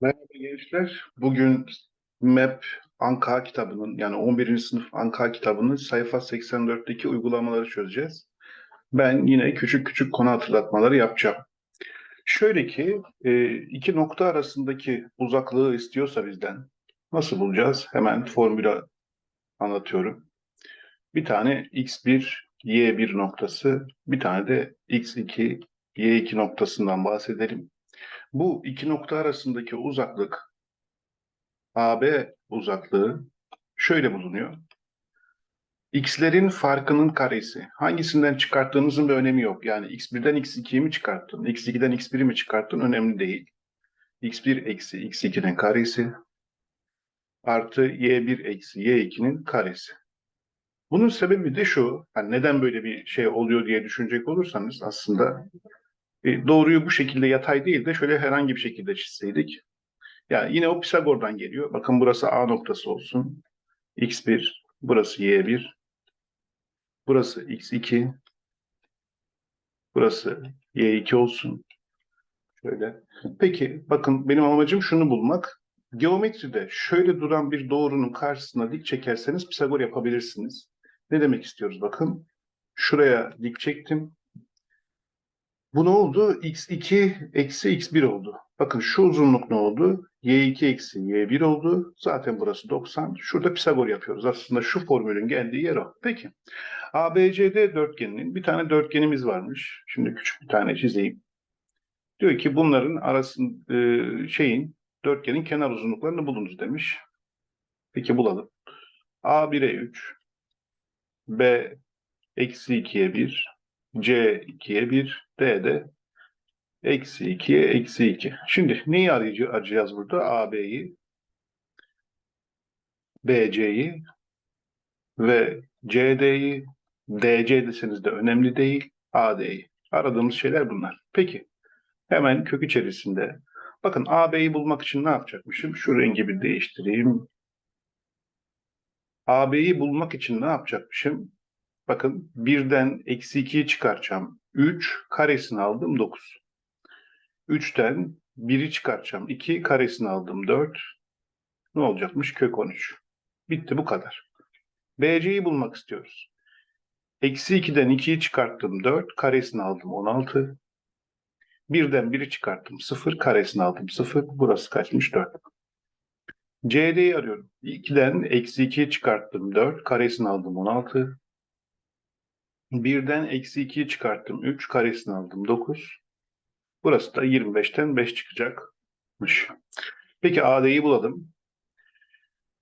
Merhaba gençler. Bugün MEP Anka kitabının yani 11. sınıf Anka kitabının sayfa 84'teki uygulamaları çözeceğiz. Ben yine küçük küçük konu hatırlatmaları yapacağım. Şöyle ki e, iki nokta arasındaki uzaklığı istiyorsa bizden nasıl bulacağız? Hemen formülü anlatıyorum. Bir tane x1, y1 noktası, bir tane de x2, y2 noktasından bahsedelim. Bu iki nokta arasındaki uzaklık AB uzaklığı şöyle bulunuyor. X'lerin farkının karesi. Hangisinden çıkarttığınızın bir önemi yok. Yani x1'den x2'yi mi çıkarttın, x2'den x1'i mi çıkarttın önemli değil. x1 eksi x2'nin karesi artı y1 eksi y2'nin karesi. Bunun sebebi de şu, hani neden böyle bir şey oluyor diye düşünecek olursanız aslında e, doğruyu bu şekilde yatay değil de şöyle herhangi bir şekilde çizseydik. Yani yine o Pisagor'dan geliyor. Bakın burası A noktası olsun. X1, burası Y1, burası X2, burası Y2 olsun. Şöyle. Peki bakın benim amacım şunu bulmak. Geometride şöyle duran bir doğrunun karşısına dik çekerseniz Pisagor yapabilirsiniz. Ne demek istiyoruz bakın. Şuraya dik çektim. Bu ne oldu? x2 eksi x1 oldu. Bakın şu uzunluk ne oldu? y2 eksi y1 oldu. Zaten burası 90. Şurada Pisagor yapıyoruz. Aslında şu formülün geldiği yer o. Peki. ABCD dörtgeninin bir tane dörtgenimiz varmış. Şimdi küçük bir tane çizeyim. Diyor ki bunların arasında e, şeyin dörtgenin kenar uzunluklarını bulunuz demiş. Peki bulalım. A1'e 3, B eksi 2'ye 1, C 2'ye 1, D de eksi 2'ye eksi 2. Şimdi neyi arayacağız burada? AB'yi, BC'yi ve CD'yi, DC deseniz de önemli değil, AD'yi. Aradığımız şeyler bunlar. Peki, hemen kök içerisinde. Bakın AB'yi bulmak için ne yapacakmışım? Şu rengi bir değiştireyim. AB'yi bulmak için ne yapacakmışım? Bakın birden eksi 2'yi çıkaracağım. 3 karesini aldım 9. 3'ten 1'i çıkaracağım. 2 karesini aldım 4. Ne olacakmış? Kök 13. Bitti bu kadar. BC'yi bulmak istiyoruz. Eksi 2'den 2'yi çıkarttım 4. Karesini aldım 16. Birden 1'i çıkarttım 0. Karesini aldım 0. Burası kaçmış 4. CD'yi arıyorum. 2'den eksi 2'yi çıkarttım 4. Karesini aldım 16. Birden eksi 2'yi çıkarttım. 3 karesini aldım. 9. Burası da 25'ten 5 çıkacakmış. Peki AD'yi bulalım.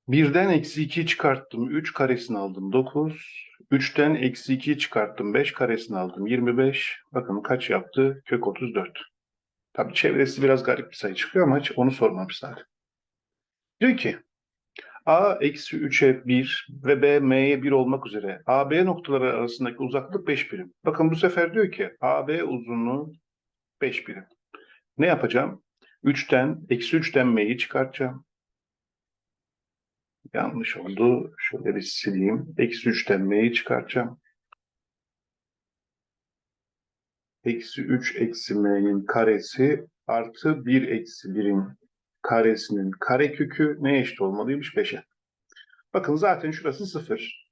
Birden eksi 2'yi çıkarttım. 3 karesini aldım. 9. 3'ten eksi 2'yi çıkarttım. 5 karesini aldım. 25. Bakın kaç yaptı? Kök 34. Tabii çevresi biraz garip bir sayı çıkıyor ama hiç onu sormamış zaten. Diyor ki A eksi 3'e 1 ve B M'ye 1 olmak üzere AB noktaları arasındaki uzaklık 5 birim. Bakın bu sefer diyor ki AB uzunluğu 5 birim. Ne yapacağım? 3'ten, eksi 3'ten M'yi çıkartacağım. Yanlış oldu. Şöyle bir sileyim. Eksi 3'ten M'yi çıkartacağım. Eksi 3 eksi M'nin karesi artı 1 eksi 1'in karesinin karekökü neye eşit olmalıymış? 5'e. Bakın zaten şurası 0.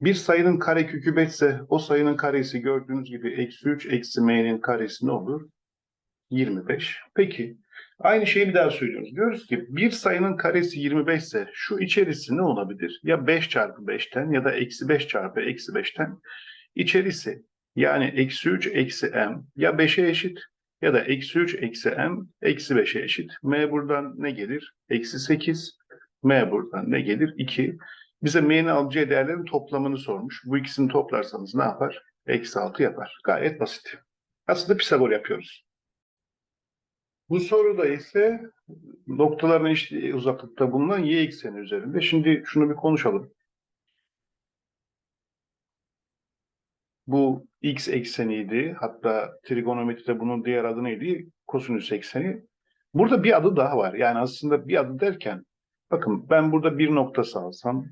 Bir sayının karekökü 5 ise o sayının karesi gördüğünüz gibi eksi 3 eksi m'nin karesi ne olur? 25. Peki aynı şeyi bir daha söylüyoruz. Diyoruz ki bir sayının karesi 25 ise şu içerisi ne olabilir? Ya 5 çarpı 5'ten ya da eksi 5 çarpı eksi 5'ten içerisi yani eksi 3 eksi m ya 5'e eşit ya da eksi 3 eksi m eksi 5'e eşit. M buradan ne gelir? Eksi 8. M buradan ne gelir? 2. Bize m'nin alacağı değerlerin toplamını sormuş. Bu ikisini toplarsanız ne yapar? Eksi 6 yapar. Gayet basit. Aslında Pisagor yapıyoruz. Bu soruda ise noktaların eşit uzaklıkta bulunan y ekseni üzerinde. Şimdi şunu bir konuşalım. Bu x ekseniydi. Hatta trigonometride bunun diğer adı neydi? Kosinüs ekseni. Burada bir adı daha var. Yani aslında bir adı derken bakın ben burada bir noktası alsam,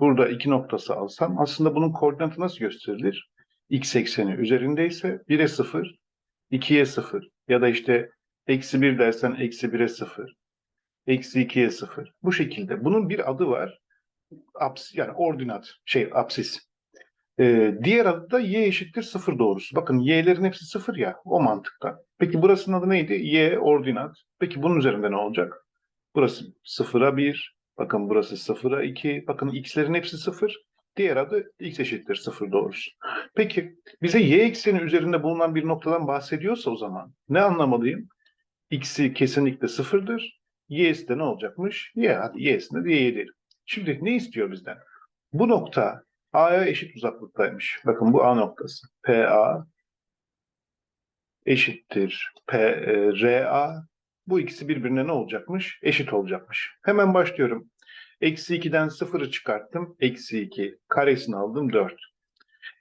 burada iki noktası alsam aslında bunun koordinatı nasıl gösterilir? X ekseni üzerindeyse 1'e 0, 2'ye 0 ya da işte eksi 1 dersen eksi 1'e 0. Eksi 2'ye 0. Bu şekilde. Bunun bir adı var. Aps, yani ordinat, şey apsis. Ee, diğer adı da y eşittir 0 doğrusu. Bakın y'lerin hepsi 0 ya o mantıkta. Peki burasının adı neydi? y ordinat. Peki bunun üzerinde ne olacak? Burası 0'a 1. Bakın burası 0'a 2. Bakın x'lerin hepsi 0. Diğer adı x eşittir 0 doğrusu. Peki bize y ekseni üzerinde bulunan bir noktadan bahsediyorsa o zaman ne anlamalıyım? x'i kesinlikle sıfırdır. y'si de ne olacakmış? y. Hadi y'sine de y diyelim. Şimdi ne istiyor bizden? Bu nokta A'ya eşit uzaklıktaymış. Bakın bu A noktası. PA eşittir P, e, RA. Bu ikisi birbirine ne olacakmış? Eşit olacakmış. Hemen başlıyorum. Eksi 2'den 0'ı çıkarttım. Eksi 2. Karesini aldım 4.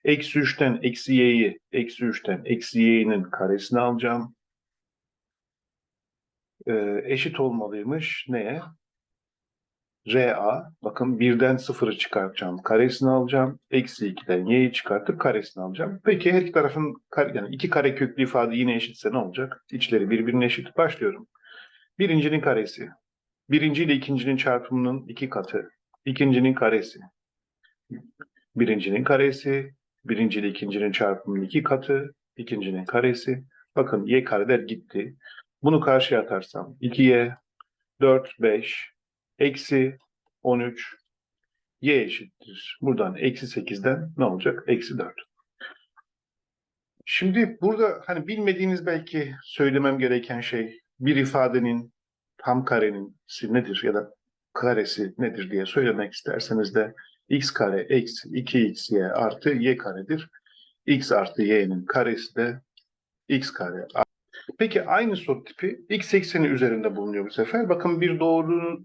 Eksi 3'ten eksi y'yi, eksi 3'ten eksi y'nin karesini alacağım. Ee, eşit olmalıymış neye? RA, bakın 1'den 0'ı çıkartacağım, karesini alacağım. Eksi 2'den y'yi çıkartıp karesini alacağım. Peki her iki tarafın, yani iki kare köklü ifade yine eşitse ne olacak? İçleri birbirine eşit. Başlıyorum. Birincinin karesi. Birinci ile ikincinin çarpımının iki katı. İkincinin karesi. Birincinin karesi. Birinci ile ikincinin çarpımının iki katı. İkincinin karesi. Bakın y kareler gitti. Bunu karşıya atarsam 2y 4, 5, eksi 13, y eşittir. Buradan eksi 8'den ne olacak? Eksi 4. Şimdi burada hani bilmediğiniz belki söylemem gereken şey bir ifadenin tam karenin nedir ya da karesi nedir diye söylemek isterseniz de x kare eksi 2xy artı y karedir. x artı y'nin karesi de x kare. Peki aynı soru tipi x ekseni üzerinde bulunuyor bu sefer. Bakın bir doğru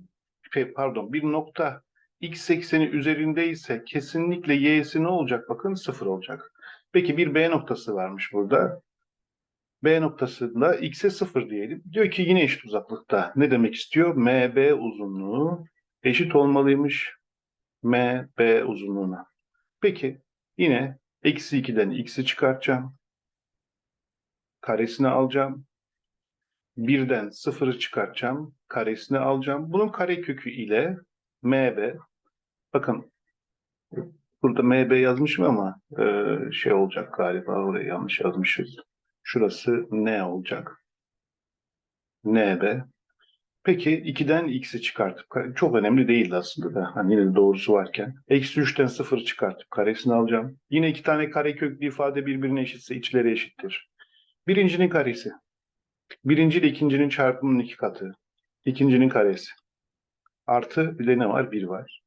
pardon bir nokta x ekseni üzerindeyse kesinlikle y'si ne olacak? Bakın sıfır olacak. Peki bir B noktası varmış burada. B noktasında x'e sıfır diyelim. Diyor ki yine eşit uzaklıkta. Ne demek istiyor? MB uzunluğu eşit olmalıymış MB uzunluğuna. Peki yine eksi 2'den x'i çıkartacağım. Karesini alacağım. Birden sıfırı çıkartacağım. Karesini alacağım. Bunun karekökü ile MB. Bakın burada MB yazmışım ama e, şey olacak galiba. Oraya yanlış yazmışız. Şurası ne olacak? NB. Peki 2'den x'i çıkartıp, çok önemli değil aslında da, hani yine doğrusu varken. Eksi 3'ten 0 çıkartıp karesini alacağım. Yine iki tane kareköklü ifade birbirine eşitse içleri eşittir. Birincinin karesi. Birinci ile ikincinin çarpımının iki katı. İkincinin karesi. Artı bir de ne var? Bir var.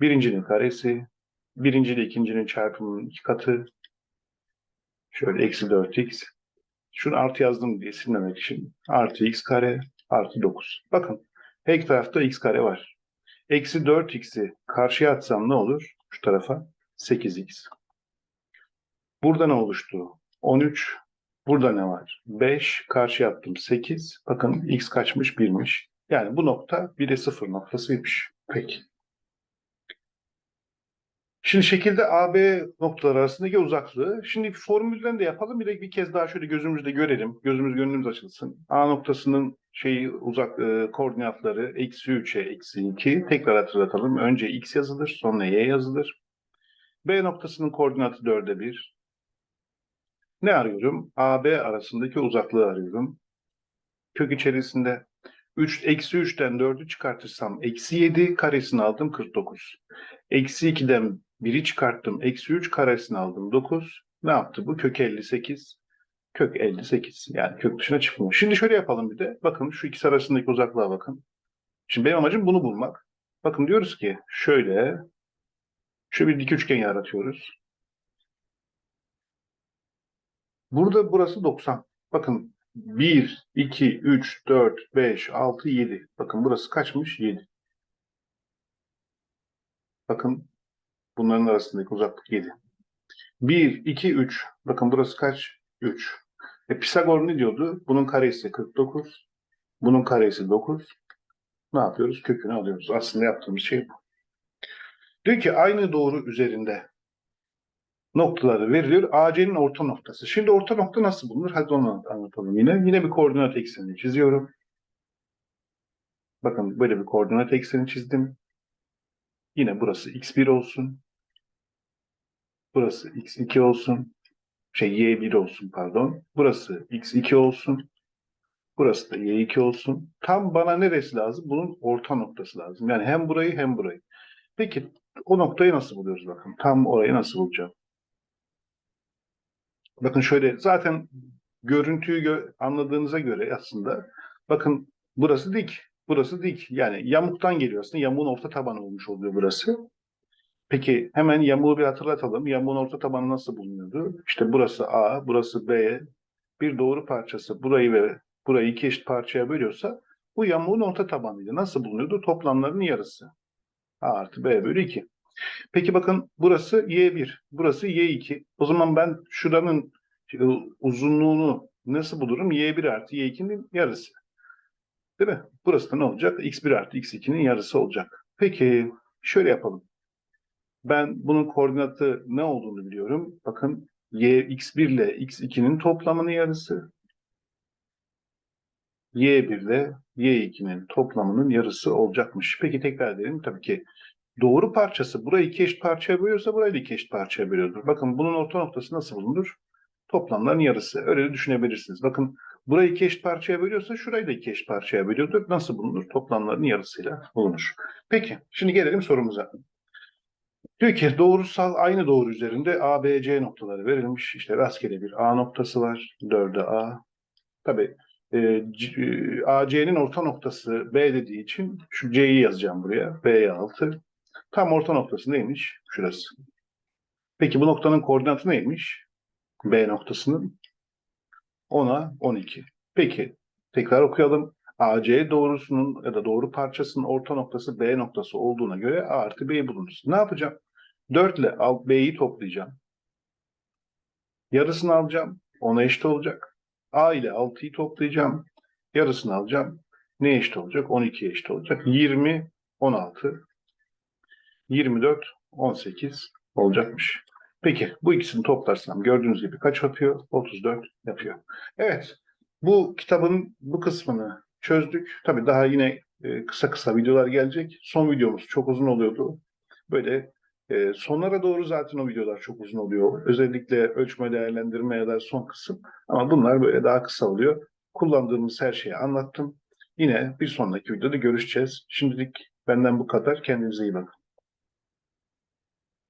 Birincinin karesi. Birinci ile ikincinin çarpımının iki katı. Şöyle eksi 4x. Şunu artı yazdım diye silmemek için. Artı x kare artı 9. Bakın her iki tarafta x kare var. Eksi 4x'i karşıya atsam ne olur? Şu tarafa 8x. Burada ne oluştu? 13. Burada ne var? 5. Karşıya attım 8. Bakın x kaçmış? 1'miş. Yani bu nokta 1'e 0 noktasıymış. Peki. Şimdi şekilde AB noktaları arasındaki uzaklığı. Şimdi formülden de yapalım. Bir de bir kez daha şöyle gözümüzde görelim. Gözümüz gönlümüz açılsın. A noktasının şeyi uzak e, koordinatları eksi 3'e eksi 2. Tekrar hatırlatalım. Önce x yazılır. Sonra y yazılır. B noktasının koordinatı 4'e 1. Ne arıyorum? AB arasındaki uzaklığı arıyorum. Kök içerisinde 3, eksi 3'ten 4'ü çıkartırsam eksi 7 karesini aldım 49. Eksi 2'den 1'i çıkarttım. Eksi 3 karesini aldım 9. Ne yaptı bu? Kök 58. Kök 58. Yani kök dışına çıkmıyor. Şimdi şöyle yapalım bir de. Bakın şu ikisi arasındaki uzaklığa bakın. Şimdi benim amacım bunu bulmak. Bakın diyoruz ki şöyle şöyle bir dik üçgen yaratıyoruz. Burada burası 90. Bakın 1, 2, 3, 4, 5, 6, 7. Bakın burası kaçmış? 7. Bakın bunların arasındaki uzaklık 7. 1, 2, 3. Bakın burası kaç? 3. E, Pisagor ne diyordu? Bunun karesi 49. Bunun karesi 9. Ne yapıyoruz? Kökünü alıyoruz. Aslında yaptığımız şey bu. Diyor ki aynı doğru üzerinde noktaları veriliyor. AC'nin orta noktası. Şimdi orta nokta nasıl bulunur? Hadi onu anlatalım yine. Yine bir koordinat eksenini çiziyorum. Bakın böyle bir koordinat ekseni çizdim. Yine burası x1 olsun. Burası x2 olsun. Şey y1 olsun pardon. Burası x2 olsun. Burası da y2 olsun. Tam bana neresi lazım? Bunun orta noktası lazım. Yani hem burayı hem burayı. Peki o noktayı nasıl buluyoruz bakın. Tam orayı nasıl bulacağım? Bakın şöyle zaten görüntüyü gö- anladığınıza göre aslında bakın burası dik. Burası dik. Yani yamuktan geliyor aslında. Yamuğun orta tabanı olmuş oluyor burası. Peki hemen yamuğu bir hatırlatalım. Yamuğun orta tabanı nasıl bulunuyordu? İşte burası A, burası B. Bir doğru parçası burayı ve burayı iki eşit parçaya bölüyorsa bu yamuğun orta tabanıydı. Nasıl bulunuyordu? Toplamların yarısı. A artı B bölü 2. Peki bakın burası Y1, burası Y2. O zaman ben şuranın e, uzunluğunu nasıl bulurum? Y1 artı Y2'nin yarısı. Değil mi? Burası da ne olacak? X1 artı X2'nin yarısı olacak. Peki şöyle yapalım. Ben bunun koordinatı ne olduğunu biliyorum. Bakın y x1 ile x2'nin toplamının yarısı. y1 ile y2'nin toplamının yarısı olacakmış. Peki tekrar edelim. Tabii ki doğru parçası burayı iki eşit parçaya bölüyorsa burayı da iki eşit parçaya bölüyordur. Bakın bunun orta noktası nasıl bulunur? Toplamların yarısı. Öyle düşünebilirsiniz. Bakın burayı iki eşit parçaya bölüyorsa şurayı da iki eşit parçaya bölüyordur. Nasıl bulunur? Toplamların yarısıyla bulunur. Peki şimdi gelelim sorumuza. Diyor ki doğrusal aynı doğru üzerinde A, B, C noktaları verilmiş. İşte rastgele bir A noktası var. 4'e A. Tabii e, e, AC'nin orta noktası B dediği için şu C'yi yazacağım buraya. B'ye 6. Tam orta noktası neymiş? Şurası. Peki bu noktanın koordinatı neymiş? B noktasının 10'a 12. Peki tekrar okuyalım. AC doğrusunun ya da doğru parçasının orta noktası B noktası olduğuna göre A artı B'yi bulunuz. Ne yapacağım? 4 ile B'yi toplayacağım. Yarısını alacağım. 10'a eşit olacak. A ile 6'yı toplayacağım. Yarısını alacağım. Ne eşit olacak? 12'ye eşit olacak. 20, 16, 24, 18 olacakmış. Peki bu ikisini toplarsam gördüğünüz gibi kaç yapıyor? 34 yapıyor. Evet. Bu kitabın bu kısmını çözdük. Tabii daha yine e, kısa kısa videolar gelecek. Son videomuz çok uzun oluyordu. Böyle e, sonlara doğru zaten o videolar çok uzun oluyor. Özellikle ölçme değerlendirme ya da son kısım. Ama bunlar böyle daha kısa oluyor. Kullandığımız her şeyi anlattım. Yine bir sonraki videoda görüşeceğiz. Şimdilik benden bu kadar. Kendinize iyi bakın.